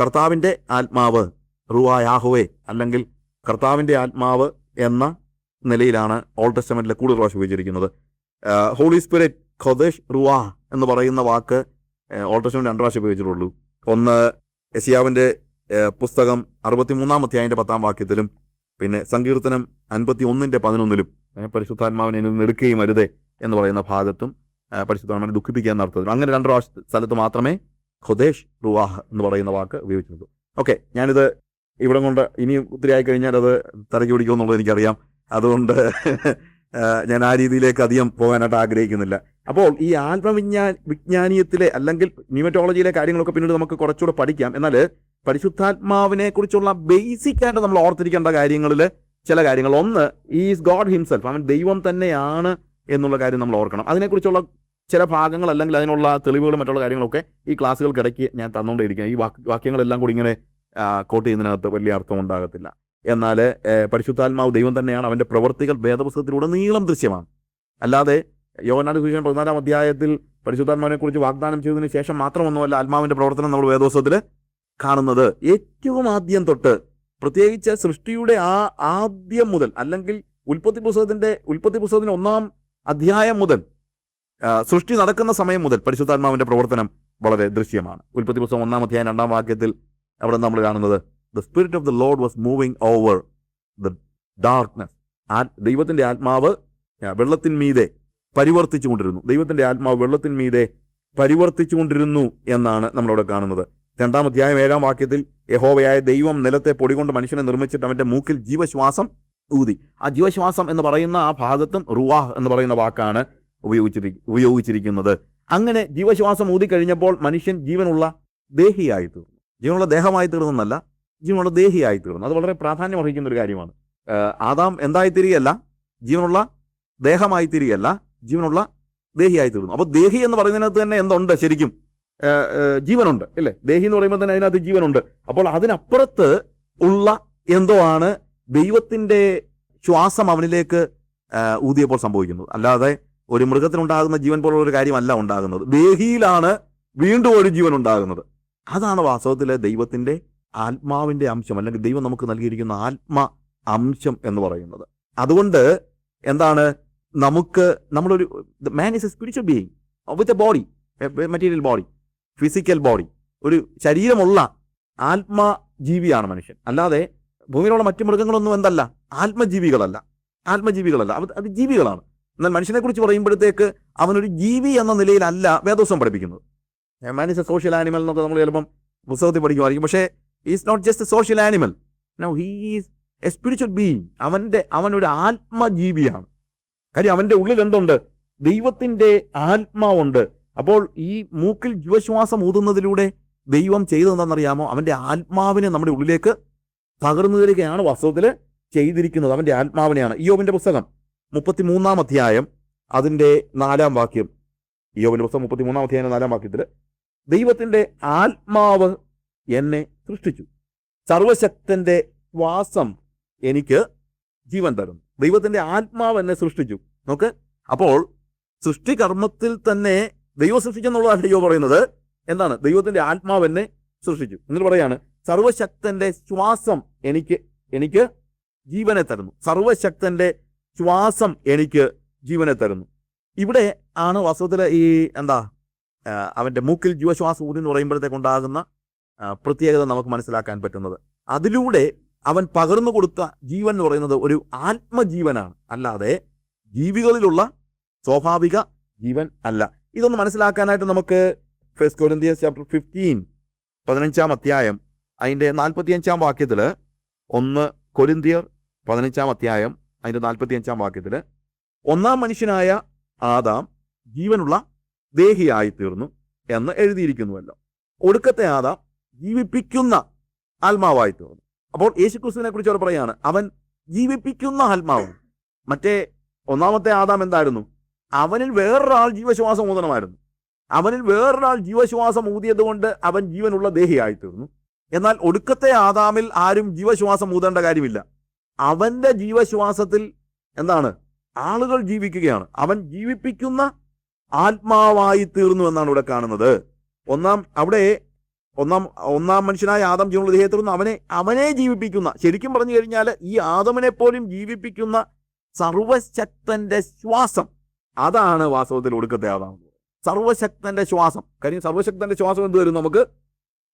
കർത്താവിന്റെ ആത്മാവ് റുവായാഹുവേ അല്ലെങ്കിൽ കർത്താവിന്റെ ആത്മാവ് എന്ന നിലയിലാണ് ഓൾഡ് ടെസ്റ്റമെന്റിലെ കൂടുതൽ പ്രാവശ്യം ഉപയോഗിച്ചിരിക്കുന്നത്. ഹോളി സ്പിരിറ്റ് ഖൊദേശ് റുവാ എന്ന് പറയുന്ന വാക്ക് ഓൾഡ് ടെസ്റ്റമെന്റ് രണ്ട് പ്രാവശ്യം ഉപയോഗിച്ചിട്ടുള്ളൂ. ഒന്ന് എസിയാവിന്റെ പുസ്തകം അറുപത്തിമൂന്നാം അധ്യായന്റെ പത്താം വാക്യത്തിലും പിന്നെ സങ്കീർത്തനം അൻപത്തി ഒന്നിന്റെ പതിനൊന്നിലും പരിശുദ്ധാത്മാവിനെ എന്നിൽ നിന്ന് എടുക്കുകയും അരുതേ എന്ന് പറയുന്ന ഭാഗത്തും പരിശുദ്ധാത്മാവിനെ ദുഃഖിപ്പിക്കുക നടത്തുന്നു അങ്ങനെ രണ്ട് പ്രാവശ്യ സ്ഥലത്ത് മാത്രമേ ഖൊദേശ് റുവാഹ് എന്ന് പറയുന്ന വാക്ക് ഉപയോഗിക്കുന്നത് ഓക്കെ ഞാനിത് ഇവിടെ കൊണ്ട് ഇനി ഒത്തിരി ആയി കഴിഞ്ഞാൽ അത് തലയ്ക്ക് പിടിക്കുമെന്നുള്ളത് എനിക്കറിയാം. അതുകൊണ്ട് ഞാൻ ആ രീതിയിലേക്ക് അധികം പോകാനായിട്ട് ആഗ്രഹിക്കുന്നില്ല. അപ്പോൾ ഈ ആത്മവിജ്ഞാ വിജ്ഞാനീയത്തിലെ അല്ലെങ്കിൽ ന്യൂമറ്റോളജിയിലെ കാര്യങ്ങളൊക്കെ പിന്നീട് നമുക്ക് കുറച്ചുകൂടെ പഠിക്കാം. എന്നാൽ പരിശുദ്ധാത്മാവിനെ കുറിച്ചുള്ള ബേസിക് ആയിട്ട് നമ്മൾ ഓർത്തിരിക്കേണ്ട കാര്യങ്ങളിൽ ചില കാര്യങ്ങൾ. ഒന്ന് ഈസ് ഗോഡ് ഹിംസെൽഫ് അവൻ ദൈവം തന്നെയാണ് എന്നുള്ള കാര്യം നമ്മൾ ഓർക്കണം. അതിനെക്കുറിച്ചുള്ള ചില ഭാഗങ്ങൾ അല്ലെങ്കിൽ അതിനുള്ള തെളിവുകളും മറ്റുള്ള കാര്യങ്ങളൊക്കെ ഈ ക്ലാസ്സുകൾക്കിടയ്ക്ക് ഞാൻ തന്നുകൊണ്ടിരിക്കുക ഈ വാക്യങ്ങളെല്ലാം കൂടി ഇങ്ങനെ കോട്ട് ചെയ്യുന്നതിനകത്ത് വലിയ അർത്ഥം ഉണ്ടാകത്തില്ല. എന്നാൽ പരിശുദ്ധാത്മാവ് ദൈവം തന്നെയാണ് അവന്റെ പ്രവർത്തികൾ വേദപുസ്തകത്തിലൂടെ നീളം ദൃശ്യമാണ്. അല്ലാതെ യോനാട് സുവിശേഷം പതിനാലാം അധ്യായത്തിൽ പരിശുദ്ധാത്മാവിനെ കുറിച്ച് വാഗ്ദാനം ചെയ്തതിന് ശേഷം മാത്രമൊന്നുമല്ല ആത്മാവിന്റെ പ്രവർത്തനം നമ്മൾ വേദോത്സവത്തിൽ കാണുന്നത്. ഏറ്റവും ആദ്യം തൊട്ട് പ്രത്യേകിച്ച് സൃഷ്ടിയുടെ ആ ആദ്യം മുതൽ അല്ലെങ്കിൽ ഉൽപ്പത്തി പുസ്തകത്തിന്റെ ഉൽപ്പത്തി പുസ്തകത്തിന്റെ ഒന്നാം അധ്യായം മുതൽ സൃഷ്ടി നടക്കുന്ന സമയം മുതൽ പരിശുദ്ധാത്മാവിന്റെ പ്രവർത്തനം വളരെ ദൃശ്യമാണ്. ഉൽപ്പത്തി പുസ്തകം ഒന്നാം അധ്യായം രണ്ടാം വാക്യത്തിൽ അവിടെ നമ്മൾ കാണുന്നത് the spirit of the Lord was moving over the darkness ആ ദൈവത്തിന്റെ ആത്മാവ് വെള്ളത്തിന്മീതെ പരിവർത്തിച്ചുകൊണ്ടിരുന്നു ദൈവത്തിന്റെ ആത്മാവ് വെള്ളത്തിന്മീതെ പരിവർത്തിച്ചുകൊണ്ടിരുന്നു എന്നാണ് നമ്മളവിടെ കാണുന്നത്. രണ്ടാം അധ്യായം ഏഴാം വാക്യത്തിൽ യഹോവയായ ദൈവം നിലത്തെ പൊടികൊണ്ട് മനുഷ്യനെ നിർമ്മിച്ചിട്ട് അവന്റെ മൂക്കിൽ ജീവശ്വാസം ഊതി. ആ ജീവശ്വാസം എന്ന് പറയുന്ന ആ ഭാഗത്തും റുവാഹ് എന്ന് പറയുന്ന വാക്കാണ് ഉപയോഗിച്ചിരി ഉപയോഗിച്ചിരിക്കുന്നത്. അങ്ങനെ ജീവശ്വാസം ഊതി കഴിഞ്ഞപ്പോൾ മനുഷ്യൻ ജീവനുള്ള ദേഹിയായി തീർന്നു ജീവനുള്ള ദേഹമായി തീർന്നെന്നല്ല ജീവനുള്ള ദേഹിയായി തീർന്നു അത് വളരെ പ്രാധാന്യം അർഹിക്കുന്ന ഒരു കാര്യമാണ് ആദാം എന്തായി തീരുകയല്ല ജീവനുള്ള ദേഹമായി തീരുകയല്ല ജീവനുള്ള ദേഹിയായി തീർന്നു അപ്പോൾ ദേഹി എന്ന് പറയുന്നതിനകത്ത് തന്നെ എന്തുണ്ട് ശരിക്കും? ജീവനുണ്ട് അല്ലേ ദേഹി എന്ന് പറയുമ്പോൾ തന്നെ അതിനകത്ത് ജീവനുണ്ട്. അപ്പോൾ അതിനപ്പുറത്ത് ഉള്ള എന്തോ ആണ് ദൈവത്തിന്റെ ശ്വാസം അവനിലേക്ക് ഊതിയപ്പോൾ സംഭവിക്കുന്നത്. അല്ലാതെ ഒരു മൃഗത്തിനുണ്ടാകുന്ന ജീവൻ പോലുള്ള ഒരു കാര്യമല്ല ഉണ്ടാകുന്നത്. ദേഹിയിലാണ് വീണ്ടും ഒരു ജീവൻ ഉണ്ടാകുന്നത്. അതാണ് വാസ്തവത്തിലെ ദൈവത്തിന്റെ ആത്മാവിന്റെ അംശം അല്ലെങ്കിൽ ദൈവം നമുക്ക് നൽകിയിരിക്കുന്ന ആത്മ അംശം എന്ന് പറയുന്നത്. അതുകൊണ്ട് എന്താണ് നമുക്ക് നമ്മളൊരു man is a spiritual being with a body material body physical body ഒരു ശരീരമുള്ള ആത്മാ ജീവിയാണ് മനുഷ്യൻ. അല്ലാതെ ഭൂമിയിലുള്ള മറ്റു മൃഗങ്ങളൊന്നും എന്തല്ല ആത്മജീവികളല്ല. ആത്മജീവികളല്ല. അത് അത് ജീവികളാണ്. എന്നാൽ മനുഷ്യനെ കുറിച്ച് പറയുമ്പോഴത്തേക്ക് അവനൊരു ജീവി എന്ന നിലയിലല്ല വേദോസം പഠിപ്പിക്കുന്നത്. Man is a social animal എന്നൊക്കെ നമ്മൾ ചിലപ്പം പുസ്തകത്തിൽ പഠിക്കുമായിരിക്കും. പക്ഷേ is not just social animal no he's a spiritual being അവന്റെ അവനൊരു ആത്മജീവിയാണ്. കാര്യം അവന്റെ ഉള്ളിൽ എന്തുണ്ട്? ദൈവത്തിന്റെ ആത്മാവുണ്ട്. അപ്പോൾ ഈ മൂക്കിൽ ജീവശ്വാസം ഊതുന്നതിലൂടെ ദൈവം ചെയ്തതെന്താണെന്നറിയാമോ? അവന്റെ ആത്മാവിനെ നമ്മുടെ ഉള്ളിലേക്ക് തകർന്നതിലേക്കാണ് വാസ്തവത്തിൽ ചെയ്തിരിക്കുന്നത്. അവന്റെ ആത്മാവിനെയാണ്. ഈ യോബിന്റെ പുസ്തകം. മുപ്പത്തിമൂന്നാം അധ്യായം അതിന്റെ നാലാം വാക്യം. യോവിന്റെ പുസ്തകം മുപ്പത്തിമൂന്നാം അധ്യായം നാലാം വാക്യത്തിൽ ദൈവത്തിന്റെ ആത്മാവ് എന്നെ സൃഷ്ടിച്ചു. സർവശക്തന്റെ ശ്വാസം എനിക്ക് ജീവൻ തരുന്നു. ദൈവത്തിന്റെ ആത്മാവ് എന്നെ സൃഷ്ടിച്ചു. നോക്ക് അപ്പോൾ സൃഷ്ടികർമ്മത്തിൽ തന്നെ ദൈവം സൃഷ്ടിച്ചെന്നുള്ളതല്ല യോ പറയുന്നത്. എന്താണ്? ദൈവത്തിന്റെ ആത്മാവ് എന്നെ സൃഷ്ടിച്ചു. എന്നിട്ട് പറയാണ് സർവശക്തന്റെ ശ്വാസം എനിക്ക് എനിക്ക് ജീവനെ തരുന്നു. സർവശക്തന്റെ ശ്വാസം എനിക്ക് ജീവനെ തരുന്നു. ഇവിടെ ആണ് വാസ്തവത്തിൽ ഈ എന്താ അവന്റെ മൂക്കിൽ ജീവശ്വാസം ഊതി എന്ന് പറയുമ്പോഴത്തേക്കുണ്ടാകുന്ന പ്രത്യേകത നമുക്ക് മനസ്സിലാക്കാൻ പറ്റുന്നത്. അതിലൂടെ അവൻ പകർന്നു കൊടുത്ത ജീവൻ എന്ന് പറയുന്നത് ഒരു ആത്മജീവനാണ്. അല്ലാതെ ജീവികളിലുള്ള സ്വാഭാവിക ജീവൻ അല്ല. ഇതൊന്ന് മനസ്സിലാക്കാനായിട്ട് നമുക്ക് ഫസ്റ്റ് കൊരിന്തിയൻസ് ചാപ്റ്റർ ഫിഫ്റ്റീൻ പതിനഞ്ചാം അധ്യായം അതിന്റെ നാൽപ്പത്തിയഞ്ചാം വാക്യത്തിൽ ഒന്ന് കൊരിന്തിയർ പതിനഞ്ചാം അധ്യായം അതിന്റെ നാൽപ്പത്തിയഞ്ചാം വാക്യത്തിൽ ഒന്നാം മനുഷ്യനായ ആദാം ജീവനുള്ള ദേഹിയായി തീർന്നു എന്ന് എഴുതിയിരിക്കുന്നുവല്ലോ. ഒടുക്കത്തെ ആദാം ജീവിപ്പിക്കുന്ന ആത്മാവായി തീർന്നു അപ്പോൾ യേശുക്രിസ്തുവിനെ കുറിച്ച് അവർ പറയാണ് അവൻ ജീവിപ്പിക്കുന്ന ആത്മാവ്. മറ്റേ ഒന്നാമത്തെ ആദാം എന്തായിരുന്നു? അവനിൽ വേറൊരാൾ ജീവശ്വാസം ഊതണമായിരുന്നു. അവനിൽ വേറൊരാൾ ജീവശ്വാസം ഊതിയത് കൊണ്ട് അവൻ ജീവനുള്ള ദേഹിയായി തീർന്നു എന്നാൽ ഒടുക്കത്തെ ആദാമിൽ ആരും ജീവശ്വാസം ഊതേണ്ട കാര്യമില്ല. അവന്റെ ജീവശ്വാസത്തിൽ എന്താണ്? ആളുകൾ ജീവിക്കുകയാണ്. അവൻ ജീവിപ്പിക്കുന്ന ആത്മാവായി തീർന്നു എന്നാണ് ഇവിടെ കാണുന്നത്. ഒന്നാം അവിടെ ഒന്നാം ഒന്നാം മനുഷ്യനായ ആദം ജീവനുള്ള ദേഹത്തിൽ നിന്ന് അവനെ അവനെ ജീവിപ്പിക്കുന്ന ശരിക്കും പറഞ്ഞു കഴിഞ്ഞാൽ ഈ ആദമിനെ പോലും ജീവിപ്പിക്കുന്ന സർവശക്തന്റെ ശ്വാസം. അതാണ് വാസ്തവത്തിൽ ഒടുക്കത്തെ ആദാം സർവശക്തന്റെ ശ്വാസം. കാര്യം സർവശക്തന്റെ ശ്വാസം എന്ത് വരും നമുക്ക്?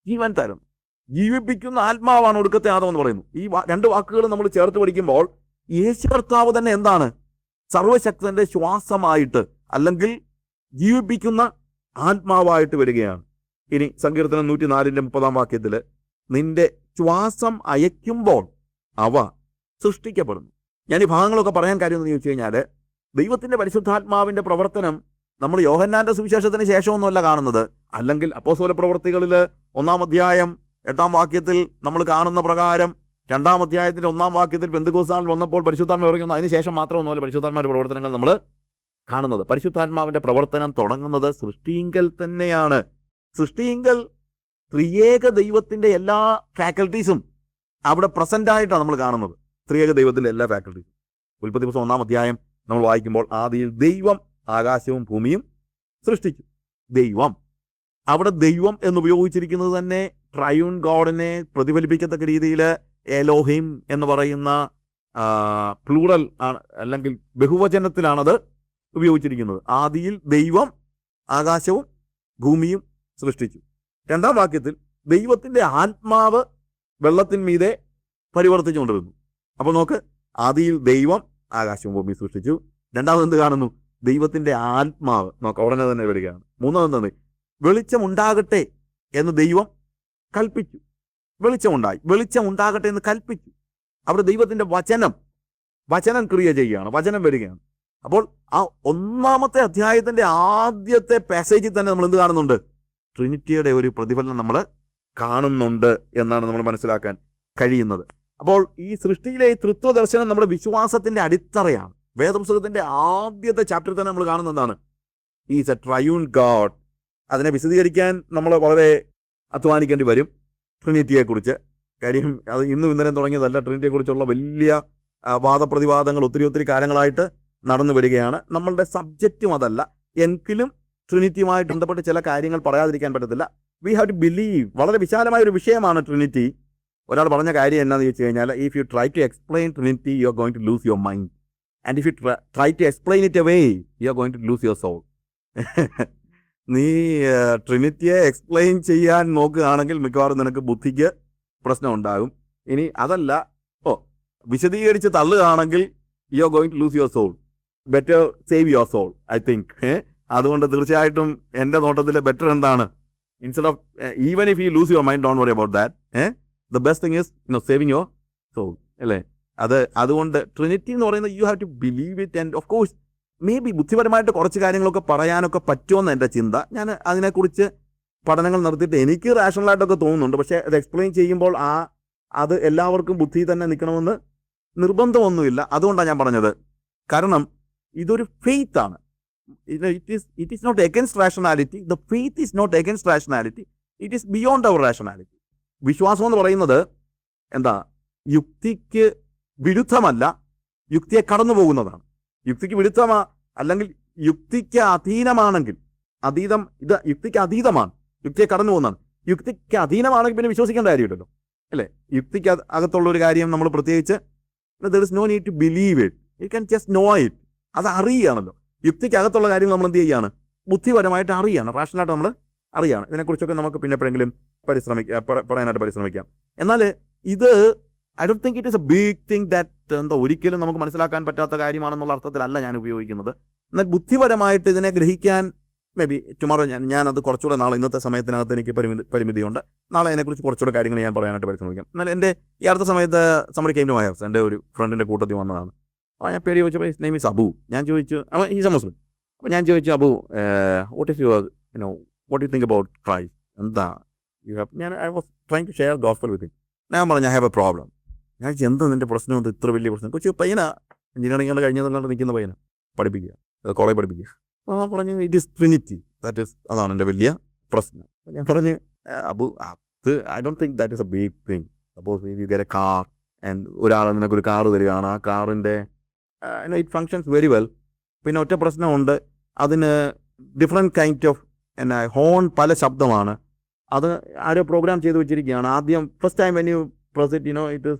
ജീവൻ തരും. ജീവിപ്പിക്കുന്ന ആത്മാവാണ് ഒടുക്കത്തെ ആദം എന്ന് പറയുന്നു ഈ രണ്ട് വാക്കുകൾ നമ്മൾ ചേർത്ത് പഠിക്കുമ്പോൾ യേശു കർത്താവ് തന്നെ എന്താണ്? സർവശക്തന്റെ ശ്വാസമായിട്ട് അല്ലെങ്കിൽ ജീവിപ്പിക്കുന്ന ആത്മാവായിട്ട് വരികയാണ്. ഇനി സങ്കീർത്തനം നൂറ്റി നാലിന്റെ മുപ്പതാം വാക്യത്തിൽ നിന്റെ ശ്വാസം അയക്കുമ്പോൾ അവ സൃഷ്ടിക്കപ്പെടുന്നു. ഞാൻ ഈ ഭാഗങ്ങളൊക്കെ പറയാൻ കാര്യം എന്ന് ചോദിച്ചു കഴിഞ്ഞാൽ ദൈവത്തിന്റെ പരിശുദ്ധാത്മാവിന്റെ പ്രവർത്തനം നമ്മൾ യോഹന്നാന്റെ സുവിശേഷത്തിന് ശേഷമൊന്നുമല്ല കാണുന്നത്. അല്ലെങ്കിൽ അപ്പോസോല പ്രവർത്തികളിൽ ഒന്നാം അധ്യായം എട്ടാം വാക്യത്തിൽ നമ്മൾ കാണുന്ന പ്രകാരം രണ്ടാം അധ്യായത്തിന്റെ ഒന്നാം വാക്യത്തിൽ പെന്തുകോസാൽ വന്നപ്പോൾ പരിശുദ്ധാത്മ ഇറങ്ങുന്നു. അതിന് ശേഷം മാത്രമൊന്നുമല്ല പരിശുദ്ധാത്മാവിന്റെ പ്രവർത്തനങ്ങൾ നമ്മൾ കാണുന്നത്. പരിശുദ്ധാത്മാവിന്റെ പ്രവർത്തനം തുടങ്ങുന്നത് സൃഷ്ടിയിങ്കൽ തന്നെയാണ്. സൃഷ്ടിയിങ്കൽ ത്രിയേക ദൈവത്തിന്റെ എല്ലാ ഫാക്കൽറ്റീസും അവിടെ പ്രസന്റ് ആയിട്ടാണ് നമ്മൾ കാണുന്നത്. ത്രിയേക ദൈവത്തിന്റെ എല്ലാ ഫാക്കൽറ്റീസും ഉൽപ്പത്തി പുസ്തകം ഒന്നാം അധ്യായം നമ്മൾ വായിക്കുമ്പോൾ ആദിയിൽ ദൈവം ആകാശവും ഭൂമിയും സൃഷ്ടിച്ചു. ദൈവം. അവിടെ ദൈവം എന്ന് ഉപയോഗിച്ചിരിക്കുന്നത് തന്നെ ട്രയൂൺ ഗോഡിനെ പ്രതിഫലിപ്പിക്കത്തക്ക രീതിയിൽ എലോഹിം എന്ന് പറയുന്ന പ്ലൂറൽ ആണ് അല്ലെങ്കിൽ ബഹുവചനത്തിലാണത് ഉപയോഗിച്ചിരിക്കുന്നത്. ആദിയിൽ ദൈവം ആകാശവും ഭൂമിയും സൃഷ്ടിച്ചു. രണ്ടാം വാക്യത്തിൽ ദൈവത്തിന്റെ ആത്മാവ് വെള്ളത്തിന്മീതെ പരിവർത്തിച്ചുകൊണ്ടിരുന്നു. അപ്പോൾ നോക്ക് ആദിയിൽ ദൈവം ആകാശവും ഭൂമിയും സൃഷ്ടിച്ചു. രണ്ടാമത് എന്ത് കാണുന്നു? ദൈവത്തിന്റെ ആത്മാവ്. നോക്ക് ഉടനെ തന്നെ വരികയാണ്. മൂന്നാമത് വെളിച്ചം ഉണ്ടാകട്ടെ എന്ന് ദൈവം കൽപ്പിച്ചു. വെളിച്ചമുണ്ടായി. വെളിച്ചം ഉണ്ടാകട്ടെ എന്ന് കൽപ്പിച്ചു. അവിടെ ദൈവത്തിന്റെ വചനം വചനം ക്രിയ ചെയ്യുകയാണ്. വചനം വരികയാണ്. അപ്പോൾ ആ ഒന്നാമത്തെ അധ്യായത്തിന്റെ ആദ്യത്തെ പാസേജിൽ തന്നെ നമ്മൾ എന്ത് കാണുന്നുണ്ട്? ട്രിനിറ്റിയുടെ ഒരു പ്രതിഫലനം നമ്മൾ കാണുന്നുണ്ട് എന്നാണ് നമ്മൾ മനസ്സിലാക്കാൻ കഴിയുന്നത്. അപ്പോൾ ഈ സൃഷ്ടിയിലെ ഈ തൃത്വ ദർശനം നമ്മുടെ വിശ്വാസത്തിന്റെ അടിത്തറയാണ്. വേദപുസ്തകത്തിന്റെ ആദ്യത്തെ ചാപ്റ്ററിൽ തന്നെ നമ്മൾ കാണുന്നതാണ്. ഈസ് എ ട്രയൂൺ ഗാഡ് അതിനെ വിശദീകരിക്കാൻ നമ്മൾ വളരെ അധ്വാനിക്കേണ്ടി വരും ട്രിനിറ്റിയെക്കുറിച്ച്. കാര്യം അത് ഇന്നും ഇന്നലെ തുടങ്ങിയതല്ല. ട്രിനിറ്റിയെക്കുറിച്ചുള്ള വലിയ വാദപ്രതിവാദങ്ങൾ ഒത്തിരി ഒത്തിരി കാലങ്ങളായിട്ട് നടന്നു വരികയാണ്. നമ്മളുടെ സബ്ജക്റ്റും അതല്ല. എങ്കിലും ട്രിനിറ്റിയുമായിട്ട് ബന്ധപ്പെട്ട് ചില കാര്യങ്ങൾ പറയാതിരിക്കാൻ പറ്റത്തില്ല. We have to believe. വളരെ വിശാലമായ ഒരു വിഷയമാണ് ട്രിനിറ്റി. ഒരാൾ പറഞ്ഞ കാര്യം എന്നാന്ന് ചോദിച്ചു കഴിഞ്ഞാൽ if you try to explain Trinity you are going to lose your mind and if you try to explain it a way you are going to lose your soul നീ ട്രിനിറ്റിയെ എക്സ്പ്ലെയിൻ ചെയ്യാൻ നോക്കുകയാണെങ്കിൽ മിക്കവാറും നിനക്ക് ബുദ്ധിക്ക് പ്രശ്നം ഉണ്ടാകും. ഇനി അതല്ല ഓ വിശദീകരിച്ച് തള്ളുകയാണെങ്കിൽ you are going to lose your soul better save your soul I think അതുകൊണ്ട് തീർച്ചയായിട്ടും എന്റെ നോട്ടത്തിൽ ബെറ്റർ എന്താണ്? Instead of even if you lose your mind don't worry about that uh the best thing is no saving your soul അല്ലേ? അത് അതുകൊണ്ട് Trinity എന്ന് പറയുന്നത് you have to believe it and of course maybe ബുദ്ധിപരമായിട്ട് കുറച്ച് കാര്യങ്ങളൊക്കെ പറയാനൊക്കെ പറ്റുമെന്ന് എന്റെ ചിന്ത. ഞാൻ അതിനെക്കുറിച്ച് പഠനങ്ങൾ നടത്തിയിട്ട് എനിക്ക് റാഷണലായിട്ടൊക്കെ തോന്നുന്നുണ്ട്. പക്ഷേ അത് എക്സ്പ്ലെയിൻ ചെയ്യുമ്പോൾ ആ അത് എല്ലാവർക്കും ബുദ്ധി തന്നെ നിൽക്കണമെന്ന് നിർബന്ധമൊന്നുമില്ല. അതുകൊണ്ടാണ് ഞാൻ പറഞ്ഞത്. കാരണം ഇതൊരു ഫെയ്ത്ത് ആണ്. It is it is not against rationality the faith is not against rationality it is beyond our rationality വിശ്വാസം എന്ന് പറയുന്നത് എന്താ? യുക്തിക്ക് വിരുദ്ധമല്ല. യുക്തിയെ കടന്നു പോകുന്നതാണ് യുക്തിക്ക് വിരുദ്ധമാ അല്ലെങ്കിൽ യുക്തിക്ക് അധീനമാണെങ്കിൽ അതീതം ഇത് യുക്തിക്ക് അതീതമാണ്. യുക്തിയെ കടന്നു പോകുന്നതാണ്. യുക്തിക്ക് അധീനമാണെങ്കിൽ പിന്നെ വിശ്വസിക്കേണ്ട കാര്യമില്ലല്ലോ. അല്ലേ? യുക്തിക്ക് അക- അകത്തുള്ള ഒരു കാര്യം നമ്മൾ പ്രത്യേകിച്ച് there is no need to believe it you can just know it അത് അറിയുകയാണല്ലോ. യുക്തിക്ക് അകത്തുള്ള കാര്യം നമ്മൾ എന്ത് ചെയ്യുകയാണ്? ബുദ്ധിപരമായിട്ട് അറിയാണ് റാഷണലായിട്ട് നമ്മൾ അറിയാണ് ഇതിനെക്കുറിച്ചൊക്കെ നമുക്ക് പിന്നെ എപ്പോഴെങ്കിലും പരിശ്രമിക്കാം പറയാനായിട്ട് പരിശ്രമിക്കാം. എന്നാൽ ഇത് I do think it is a big thing that എന്താ ഒരിക്കലും നമുക്ക് മനസ്സിലാക്കാൻ പറ്റാത്ത കാര്യമാണെന്നുള്ള അർത്ഥത്തിലല്ല ഞാൻ ഉപയോഗിക്കുന്നത്. എന്നാൽ ബുദ്ധിപരമായിട്ട് ഇതിനെ ഗ്രഹിക്കാൻ മേ ബി ടുമാറോ ഞാൻ ഞാനത് കുറച്ചുകൂടെ നാളെ ഇന്നത്തെ സമയത്തിനകത്ത് എനിക്ക് പരിമിതി പരിമിതിയുണ്ട്. നാളെ അതിനെക്കുറിച്ച് കുറച്ചുകൂടെ കാര്യങ്ങൾ ഞാൻ പറയാനായിട്ട് പരിശ്രമിക്കാം. എന്നാൽ എന്റെ ഈ അടുത്ത സമയത്ത് സമറി കെയിം ടു ഹൗസ് എന്റെ ഒരു ഫ്രണ്ടിന്റെ കൂട്ടത്തിൽ വന്നതാണ്. അപ്പോൾ ഞാൻ പേര് ചോദിച്ചപ്പോൾ നെയിം ഈസ് അബു ഞാൻ ചോദിച്ചു അവൻ ഈ മുസ്ലിം അപ്പോൾ ഞാൻ ചോദിച്ചു Abu what if you you know what you think about Christ എന്താ യു ഹാവ് ഞാൻ I was trying to share gospel with ഞാൻ പറഞ്ഞു ഐ ഹാവ് എ പ്രോബ്ലം ഞാൻ എന്താ നിന്റെ പ്രശ്നം ഇത്ര വലിയ പ്രശ്നം. കൊച്ചു പയ്യനാ. എഞ്ചിനീയറിംഗ് കഴിഞ്ഞതുകൊണ്ട് നിൽക്കുന്ന പയ്യന. പഠിപ്പിക്കുക. കോളേജ് പഠിപ്പിക്കുക. ആ പറഞ്ഞു it is Trinity that is അതാണ് എന്റെ വലിയ പ്രശ്നം. ഞാൻ പറഞ്ഞു "ആ, അബു അത് I don't think that is a big thing suppose you get a car and ഒരാൾ നിനക്കൊരു കാർ തരികയാണ്. ആ കാറിന്റെ ഇറ്റ് ഫങ്ഷൻസ് വെരി വെൽ പിന്നെ ഒറ്റ പ്രശ്നമുണ്ട്. അതിന് ഡിഫറെന്റ് കൈൻഡ് ഓഫ് എന്നാ ഹോൺ പല ശബ്ദമാണ്. അത് ആരോ പ്രോഗ്രാം ചെയ്ത് വെച്ചിരിക്കുകയാണ്. ആദ്യം first time when you press it you know it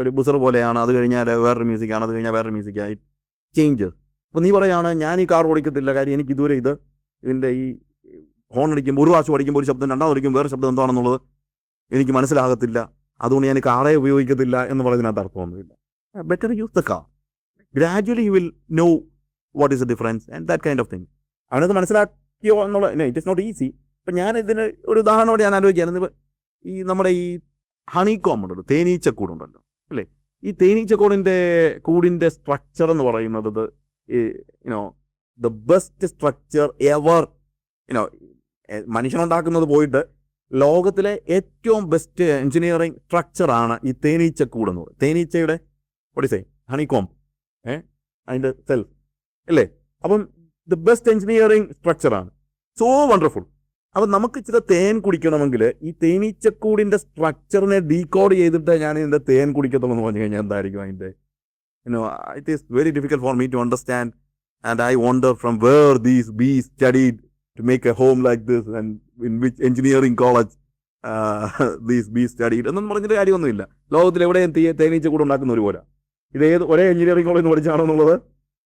ഒരു ബുസർ പോലെയാണ്. അത് കഴിഞ്ഞാൽ വേറൊരു മ്യൂസിക്കാണ് അത് കഴിഞ്ഞാൽ വേറൊരു മ്യൂസിക്കായി ചേഞ്ച് അപ്പോൾ നീ പറയാണ് ഞാൻ ഈ കാർ ഓടിക്കത്തില്ല. കാര്യം എനിക്ക് ഇതുവരെ ഇത് ഇതിന്റെ ഈ ഹോൺ അടിക്കുമ്പോൾ ഒരു പ്രാവശ്യം അടിക്കുമ്പോൾ ഒരു ശബ്ദം രണ്ടാമത് അടിക്കുമ്പോൾ വേറെ ശബ്ദം എന്താണെന്നുള്ളത് എനിക്ക് മനസ്സിലാകത്തില്ല. അതുകൊണ്ട് ഞാൻ കാറേ ഉപയോഗിക്കത്തില്ല എന്ന് പറയുന്നതിനകത്ത് അർത്ഥമൊന്നുമില്ല better use the car gradually you will know what is the difference and that kind of thing അവനത് മനസ്സിലാക്കിയോ എന്നുള്ള ഇറ്റ് ഇസ് നോട്ട് ഈസി ഇപ്പം ഞാൻ ഇതിന് ഒരു ഉദാഹരണോട് ഞാൻ ആലോചിക്കുകയാണ്. ഈ നമ്മുടെ ഈ ഹണി കോം ഉണ്ടല്ലോ തേനീച്ചക്കൂടുണ്ടല്ലോ. അല്ലേ? ഈ തേനീച്ചക്കൂടിന്റെ കൂടിന്റെ സ്ട്രക്ചർ എന്ന് പറയുന്നത് you know the best structure ever you know മനുഷ്യനുണ്ടാക്കുന്നത് പോയിട്ട് ലോകത്തിലെ ഏറ്റവും ബെസ്റ്റ് എഞ്ചിനീയറിംഗ് സ്ട്രക്ചറാണ് ഈ തേനീച്ചക്കൂട് എന്ന് പറയുന്നത്. തേനീച്ചയുടെ ഒടിസേ ഹണിക്കോം ഏ? അതിന്റെ സെൽഫ് അല്ലേ? അപ്പം ദ ബെസ്റ്റ് എഞ്ചിനീയറിംഗ് സ്ട്രക്ചറാണ് സോ വണ്ടർഫുൾ അപ്പം നമുക്ക് ചില തേൻ കുടിക്കണമെങ്കിൽ ഈ തേനീച്ചക്കൂടിന്റെ സ്ട്രക്ചറിനെ ഡീകോഡ് ചെയ്തിട്ട് ഞാൻ ഇതിന്റെ തേൻ കുടിക്കത്തുള്ളൂ എന്ന് പറഞ്ഞു കഴിഞ്ഞാൽ എന്തായിരിക്കും അതിന്റെ you know it is very difficult for me to understand and I wonder from where these bee studied to make a home like this and in which engineering college these bee studied എന്നൊന്നും പറഞ്ഞിട്ട് കാര്യമൊന്നുമില്ല. ലോകത്തിൽ എവിടെയും തേനീച്ച കൂടെ ഉണ്ടാക്കുന്ന ഒരു പോലെ ഇത് ഏത് ഒരേ എഞ്ചിനീയറിംഗ് കോളേജ് പഠിച്ചാണോ എന്നുള്ളത്?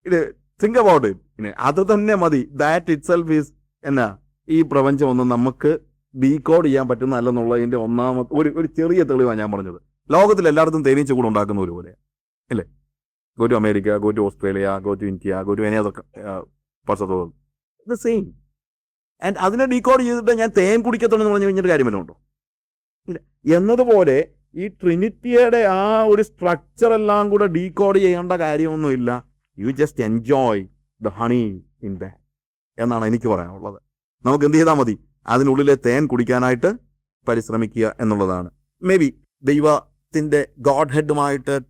ഇത് തിങ്ക് അബൌട്ട് ഇറ്റ് അത് തന്നെ മതി. ദാറ്റ് ഇറ്റ് സെൽഫ് ഈസ് എന്നാ? ഈ പ്രപഞ്ചം ഒന്ന് നമുക്ക് ഡീകോഡ് ചെയ്യാൻ പറ്റുന്നതല്ലെന്നുള്ളതിന്റെ ഒന്നാമത്തെ ഒരു ഒരു ചെറിയ തെളിവാണ് ഞാൻ പറഞ്ഞത്. ലോകത്തിൽ എല്ലായിടത്തും തേനീച്ച കൂടെ ഉണ്ടാക്കുന്ന ഒരു പോലെ അല്ലേ? Go to America go to Australia go to India go to any other parts of the world the same and അതിനെ ഡീകോഡ് ചെയ്തിട്ട് ഞാൻ തേൻ കുടിക്കത്തുള്ളൂ പറഞ്ഞു കഴിഞ്ഞിട്ട് കാര്യമല്ലോ ഉണ്ടോ? ഇല്ല. എന്നതുപോലെ ഈ ട്രിനിറ്റിയുടെ ആ ഒരു സ്ട്രക്ചർ എല്ലാം കൂടെ ഡീകോഡ് ചെയ്യേണ്ട കാര്യമൊന്നുമില്ല. You just enjoy the honey in the എന്നാണ് എനിക്ക് പറയാനുള്ളത്. നമുക്ക് എന്ത് ചെയ്താൽ മതി? അതിനുള്ളിലെ തേൻ കുടിക്കാനായിട്ട് പരിശ്രമിക്കുക എന്നുള്ളതാണ്. മേ ബി ദൈവത്തിന്റെ ഗോഡ് ഹെഡുമായിട്ട്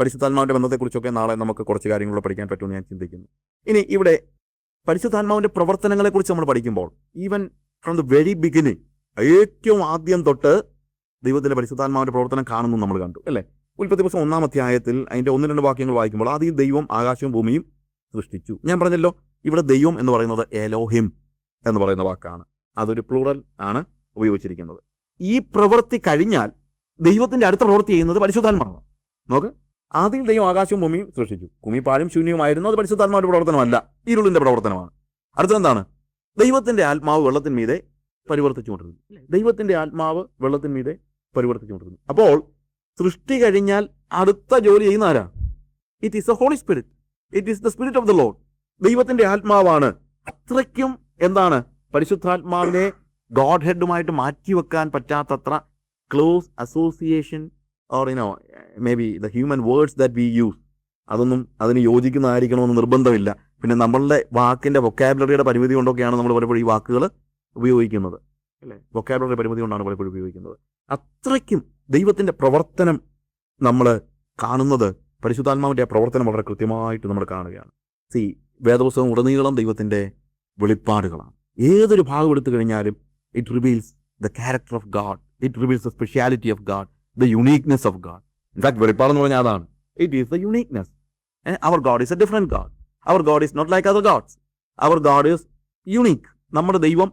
പരിശുദ്ധാത്മാവിന്റെ ബന്ധത്തെക്കുറിച്ചൊക്കെ നാളെ നമുക്ക് കുറച്ച് കാര്യങ്ങൾ പഠിക്കാൻ പറ്റുമെന്ന് ഞാൻ ചിന്തിക്കുന്നു. ഇനി ഇവിടെ പരിശുദ്ധാത്മാവിന്റെ പ്രവർത്തനങ്ങളെക്കുറിച്ച് നമ്മൾ പഠിക്കുമ്പോൾ even from the very beginning ഏറ്റവും ആദ്യം തൊട്ട് ദൈവത്തിലെ പരിശുദ്ധാത്മാവിന്റെ പ്രവർത്തനം കാണുന്നു നമ്മൾ കണ്ടു അല്ലേ? ഉൽപ്പത്തി പുസ്തകം ഒന്നാം അധ്യായത്തിൽ അതിന്റെ ഒന്ന് രണ്ട് വാക്യങ്ങൾ വായിക്കുമ്പോൾ ആദ്യം ദൈവം ആകാശവും ഭൂമിയും സൃഷ്ടിച്ചു. ഞാൻ പറഞ്ഞല്ലോ ഇവിടെ ദൈവം എന്ന് പറയുന്നത് എലോഹിം. എന്ന് പറയുന്ന വാക്കാണ്. അതൊരു പ്ലൂറൽ ആണ് ഉപയോഗിച്ചിരിക്കുന്നത്. ഈ പ്രവൃത്തി കഴിഞ്ഞാൽ ദൈവത്തിന്റെ അടുത്ത പ്രവൃത്തി ചെയ്യുന്നത് പരിശുദ്ധാത്മാവാണ്. നോക്ക്. ആദ്യം ദൈവം ആകാശവും ഭൂമിയും സൃഷ്ടിച്ചു. ഭൂമി പാലും ശൂന്യവുമായിരുന്നു അത് പരിശുദ്ധാത്മാവിന്റെ പ്രവർത്തനമല്ല. ഇരുളിന്റെ പ്രവർത്തനമാണ്. അടുത്തെന്താണ് ദൈവത്തിന്റെ ആത്മാവ് വെള്ളത്തിന്മീതെ പരിവർത്തിച്ചുകൊണ്ടിരുന്നു. ദൈവത്തിന്റെ ആത്മാവ് വെള്ളത്തിന്മീതെ പരിവർത്തിച്ചുകൊണ്ടിരുന്നു. അപ്പോൾ സൃഷ്ടി കഴിഞ്ഞാൽ അടുത്ത ജോലി ചെയ്യുന്ന ആരാ? It is a Holy Spirit it is the spirit of the Lord ദൈവത്തിന്റെ ആത്മാവാണ്. അത്രയ്ക്കും എന്താണ്? പരിശുദ്ധാത്മാവിനെ ഗോഡ് ഹെഡുമായിട്ട് മാറ്റിവെക്കാൻ പറ്റാത്തത്ര close association or you know maybe the human words that we use അതൊന്നും അതിന് യോജിക്കുന്നതായിരിക്കണമെന്ന് നിർബന്ധമില്ല. പിന്നെ നമ്മളുടെ വാക്കിന്റെ വൊക്കാബുലറിയുടെ പരിമിതി കൊണ്ടൊക്കെയാണ് നമ്മൾ പലപ്പോഴും ഈ വാക്കുകൾ ഉപയോഗിക്കുന്നത്. അല്ലേ? വൊക്കാബുലറി പരിമിതി കൊണ്ടാണ് പലപ്പോഴും ഉപയോഗിക്കുന്നത്. അത്രയ്ക്കും ദൈവത്തിന്റെ പ്രവർത്തനം നമ്മൾ കാണുന്നത് പരിശുദ്ധാത്മാവിന്റെ പ്രവർത്തനം വളരെ കൃത്യമായിട്ട് നമ്മൾ കാണുകയാണ്. സി വേദപുസ്തകം ഉടനീളം ദൈവത്തിന്റെ വെളിപ്പാടുകളാണ്. ഏതൊരു ഭാഗം എടുത്തു കഴിഞ്ഞാലും it reveals the character of God it reveals the speciality of God the uniqueness of God in fact വെളിപ്പാടെന്ന് പറഞ്ഞാൽ അതാണ്. It is the uniqueness our God is a different God our God is not like other gods our God is unique നമ്മുടെ ദൈവം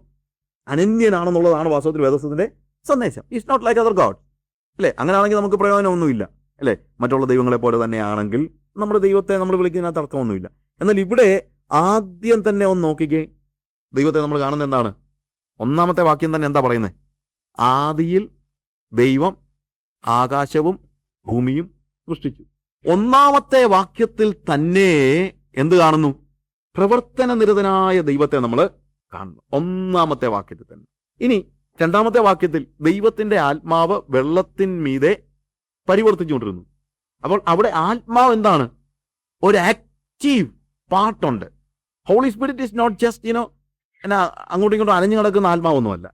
അനന്യനാണെന്നുള്ളതാണ് വാസ്തവത്തിൽ വേദസ്വത്തിന്റെ സന്ദേശം. It's not like other God അല്ലേ? അങ്ങനെയാണെങ്കിൽ നമുക്ക് പ്രയോജനമൊന്നുമില്ല. അല്ലേ? മറ്റുള്ള ദൈവങ്ങളെ പോലെ തന്നെയാണെങ്കിൽ നമ്മുടെ ദൈവത്തെ നമ്മൾ വിളിക്കുന്നതിനകത്ത് അർത്ഥമൊന്നുമില്ല. എന്നാൽ ഇവിടെ ആദ്യം തന്നെ ഒന്ന് നോക്കിക്കേ. ദൈവത്തെ നമ്മൾ കാണുന്നത് എന്താണ്? ഒന്നാമത്തെ വാക്യം തന്നെ എന്താ പറയുന്നത് ആദിയിൽ ദൈവം ആകാശവും ഭൂമിയും സൃഷ്ടിച്ചു. ഒന്നാമത്തെ വാക്യത്തിൽ തന്നെ എന്ത് കാണുന്നു? പ്രവർത്തന നിരതനായ ദൈവത്തെ നമ്മൾ കാണുന്നു. ഒന്നാമത്തെ വാക്യത്തിൽ തന്നെ. ഇനി രണ്ടാമത്തെ വാക്യത്തിൽ ദൈവത്തിന്റെ ആത്മാവ് വെള്ളത്തിന്മീതെ പരിവർത്തിച്ചുകൊണ്ടിരുന്നു. അപ്പോൾ അവിടെ ആത്മാവ് എന്താണ്? ഒരു active പാർട്ടുണ്ട് Holy Spirit is not just you know എന്നാ അങ്ങോട്ടും ഇങ്ങോട്ടും അലഞ്ഞു കിടക്കുന്ന ആത്മാവൊന്നുമല്ല.